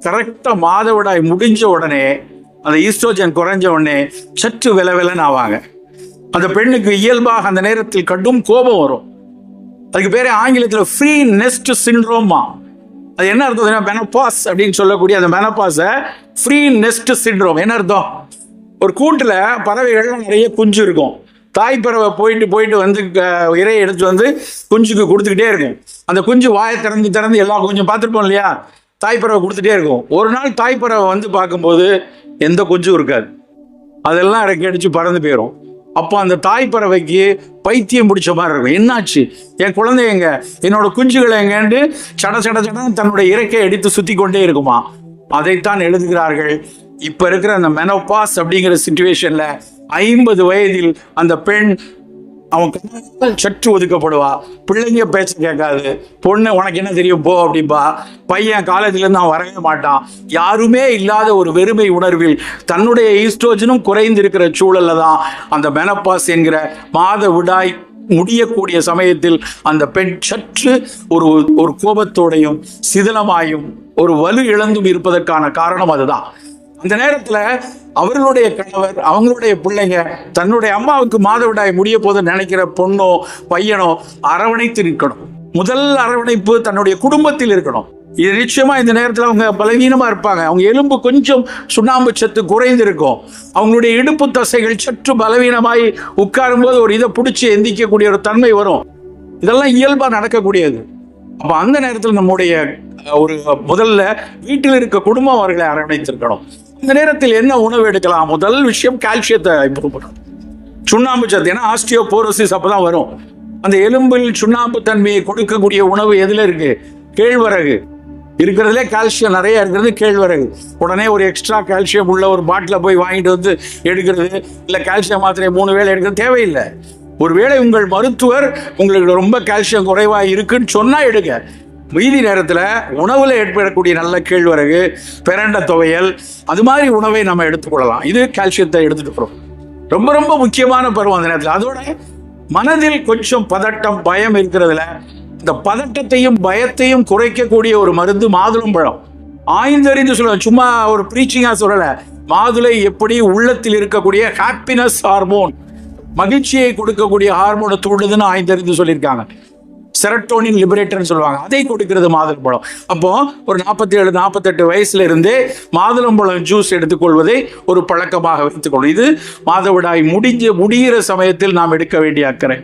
கரெக்டாக மாதவிடாய் முடிஞ்ச உடனே அந்த ஈஸ்ட்ரோஜன் குறைஞ்ச உடனே சற்று வில விலன்னு ஆவாங்க. அந்த பெண்ணுக்கு இயல்பாக அந்த நேரத்தில் கடும் கோபம் வரும். அதுக்கு பேரே ஆங்கிலத்தில் ஃப்ரீ நெஸ்ட் சிண்ட்ரோமா அது என்ன அர்த்தம் மெனப்பாஸ் அப்படின்னு சொல்லக்கூடிய அந்த மெனப்பாஸை ஃப்ரீ நெஸ்ட் சிண்ட்ரோம் என்ன அர்த்தம்? ஒரு கூட்டில் பறவைகள்லாம் நிறைய குஞ்சு இருக்கும். தாய் பறவை போயிட்டு போயிட்டு வந்து க- இரையை எடுத்து வந்து குஞ்சுக்கு கொடுத்துக்கிட்டே இருக்கும். அந்த குஞ்சு வாயை திறந்து திறந்து எல்லா குஞ்சும் பார்த்துருப்போம் இல்லையா? தாய்ப்பறவை கொடுத்துட்டே இருக்கும். ஒரு நாள் தாய்ப்பறவை வந்து பார்க்கும்போது எந்த குஞ்சும் இருக்காது. அதெல்லாம் இறக்கி அடிச்சு பறந்து போயிடும் அப்போ அந்த தாய் பறவைக்கு பைத்தியம் பிடிச்ச மாதிரி இருக்கும். என்னாச்சு? என் குழந்தை எங்க? என்னோட குஞ்சுகள் எங்கன்னு சட சட சட தன்னுடைய இறக்கை எடுத்து சுத்தி கொண்டே இருக்குமா? அதைத்தான் எழுதுகிறார்கள். இப்ப இருக்கிற அந்த மெனோபாஸ் அப்படிங்கிற சுச்சுவேஷன்ல ஐம்பது வயதில் அந்த பெண் அவன் சற்று ஒதுக்கப்படுவா. பிள்ளைங்க பேச கேட்காது. பொண்ணு உனக்கு என்ன தெரியும்? போ அப்படிம்பா. பையன் காலேஜ்ல இருந்து அவன் வரவே மாட்டான். யாருமே இல்லாத ஒரு வெறுமை உணர்வில் தன்னுடைய ஈஸ்ட்ரோஜனும் குறைந்திருக்கிற சூழல்ல தான் அந்த மெனப்பாஸ் என்கிற மாத விடாய் முடியக்கூடிய சமயத்தில் அந்த பெண் சற்று ஒரு ஒரு கோபத்தோடையும் சிதிலமாயும் ஒரு வலு இழந்தும் இருப்பதற்கான காரணம் அதுதான். அந்த நேரத்துல அவர்களுடைய கணவர் அவங்களுடைய பிள்ளைங்க தன்னுடைய அம்மாவுக்கு மாதவிடாய் முடிய போது நினைக்கிற பொண்ணோ பையனோ அரவணைத்து நிற்கணும். முதல் அரவணைப்பு தன்னுடைய குடும்பத்தில் இருக்கணும். இது நிச்சயமா இந்த நேரத்தில் அவங்க பலவீனமா இருப்பாங்க. அவங்க எலும்பு கொஞ்சம் சுண்ணாம்பு சத்து குறைந்திருக்கும். அவங்களுடைய இடுப்பு தசைகள் சற்று பலவீனமாய் உட்காரும்போது ஒரு இதை பிடிச்சி எந்திக்கக்கூடிய ஒரு தன்மை வரும். இதெல்லாம் இயல்பா நடக்கக்கூடியது. அப்ப அந்த நேரத்தில் நம்முடைய ஒரு முதல்ல வீட்டில் இருக்க குடும்பம் அவர்களை அரவணைத்திருக்கணும் இந்த நேரத்தில் என்ன உணவு எடுக்கலாம்? முதல் விஷயம் கால்சியத்தை இம்ப்ரூவ் பண்ணணும் சுண்ணாம்பு சத்து. ஏன்னா ஆஸ்டியோபோரோசிஸ் அப்பதான் வரும். அந்த எலும்பில் சுண்ணாம்பு தன்மையை கொடுக்கக்கூடிய உணவு எதுல இருக்கு? கேழ்வரகு. இருக்கிறதுலே கால்சியம் நிறைய இருக்கிறது கேழ்வரகு. உடனே ஒரு எக்ஸ்ட்ரா கால்சியம் உள்ள ஒரு பாட்டில் போய் வாங்கிட்டு வந்து எடுக்கிறது இல்லை கால்சியம் மாத்திரை மூணு வேளை எடுக்கிறது தேவையில்லை. ஒருவேளை உங்கள் மருத்துவர் உங்களுக்கு ரொம்ப கால்சியம் குறைவாக இருக்குன்னு சொன்னால் எடுங்க. மீதி நேரத்தில் உணவில் ஏற்படக்கூடிய நல்ல கேழ்வரகு பிரண்ட துவையல் அது மாதிரி உணவை நம்ம எடுத்துக்கொள்ளலாம். இது கால்சியத்தை எடுத்துட்டு போகிறோம் ரொம்ப ரொம்ப முக்கியமான பருவம் அந்த நேரத்தில். அதோட மனதில் கொஞ்சம் பதட்டம் பயம் இருக்கிறதுல இந்த பதட்டத்தையும் பயத்தையும் குறைக்கக்கூடிய ஒரு மருந்து மாதுளம்பழம் ஆய்ந்தறிந்து சொல்ல சும்மா ஒரு ப்ரீச்சிங்காக சொல்லலை. மாதுளை எப்படி உள்ளத்தில் இருக்கக்கூடிய ஹாப்பினஸ் ஹார்மோன் மகிழ்ச்சியை கொடுக்கக்கூடிய ஹார்மோனை தூண்டுதுன்னு ஆய்ந்தறிந்து சொல்லியிருக்காங்க. செரட்டோனின் லிபரேட்டர்னு சொல்லுவாங்க. அதை கொடுக்கிறது மாதுளம்பழம் அப்போ ஒரு நாற்பத்தி ஏழு நாற்பத்தெட்டு வயசுல இருந்தே மாதுளம்பழம் ஜூஸ் எடுத்துக்கொள்வதை ஒரு பழக்கமாக வைத்துக்கொள்ளும் இது மாதவிடாய் முடிஞ்சு முடிகிற சமயத்தில் நாம் எடுக்க வேண்டிய அக்கறை.